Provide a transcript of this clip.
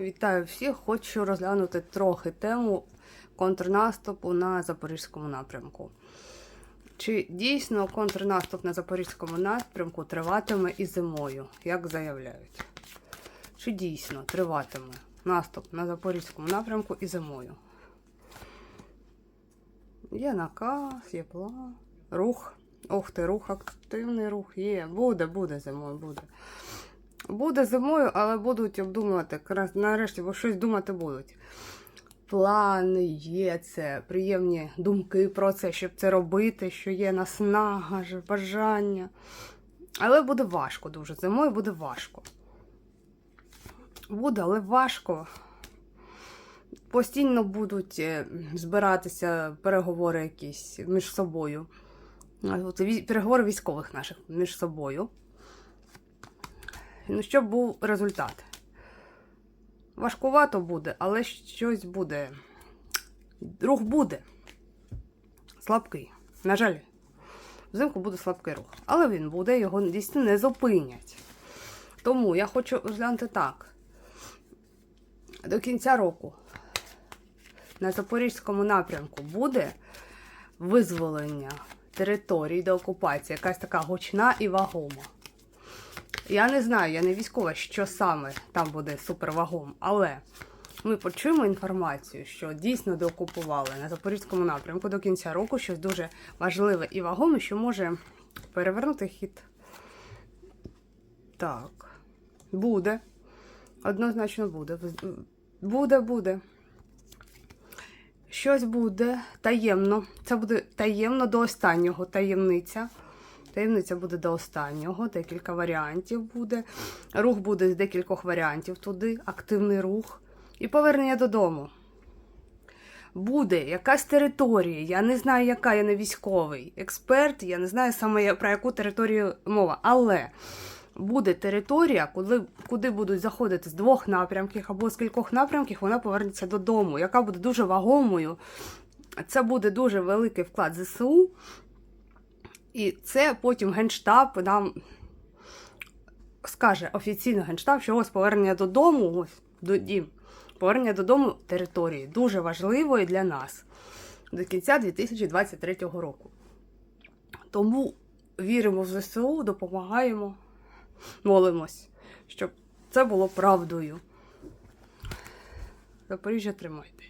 Вітаю всіх! Хочу розглянути трохи тему контрнаступу на Запорізькому напрямку. Чи дійсно контрнаступ на Запорізькому напрямку триватиме і зимою, як заявляють? Чи дійсно триватиме наступ на Запорізькому напрямку і зимою? Є наказ, є план, рух. Ух ти, рух, активний рух є. Буде, буде зимою, буде. Буде зимою, але будуть обдумувати. Нарешті, бо щось думати будуть. Плани є це, приємні думки про це, щоб це робити, що є наснага, бажання. Але буде важко дуже. Зимою буде важко. Буде, але важко. Постійно будуть е, збиратися переговори якісь між собою. Переговори військових наших між собою. Ну, щоб був результат. Важкувато буде, але щось буде. Рух буде. Слабкий. На жаль, взимку буде слабкий рух. Але він буде, його дійсно не зупинять. Тому я хочу розглянути так. До кінця року на Запорізькому напрямку буде визволення територій до окупації, якась така гучна і вагома. Я не знаю, я не військова, що саме там буде супервагом, але ми почуємо інформацію, що дійсно деокупували на Запорізькому напрямку до кінця року щось дуже важливе і вагоме, що може перевернути хід. Так, буде. Однозначно буде. Буде, буде. Щось буде таємно. Це буде таємно до останнього таємниця. Таємниця буде до останнього, декілька варіантів буде. Рух буде з декількох варіантів туди, активний рух. І повернення додому. Буде якась територія. Я не знаю, яка я не військовий експерт, я не знаю саме про яку територію мова. Але буде територія, куди, куди будуть заходити з двох напрямків або з кількох напрямків, вона повернеться додому, яка буде дуже вагомою. Це буде дуже великий вклад ЗСУ. І це потім Генштаб нам скаже офіційно Генштаб, що ось повернення додому, ось до дім, повернення додому території дуже важливої для нас до кінця 2023 року. Тому віримо в ЗСУ, допомагаємо, молимось, щоб це було правдою. Запоріжжя тримайте.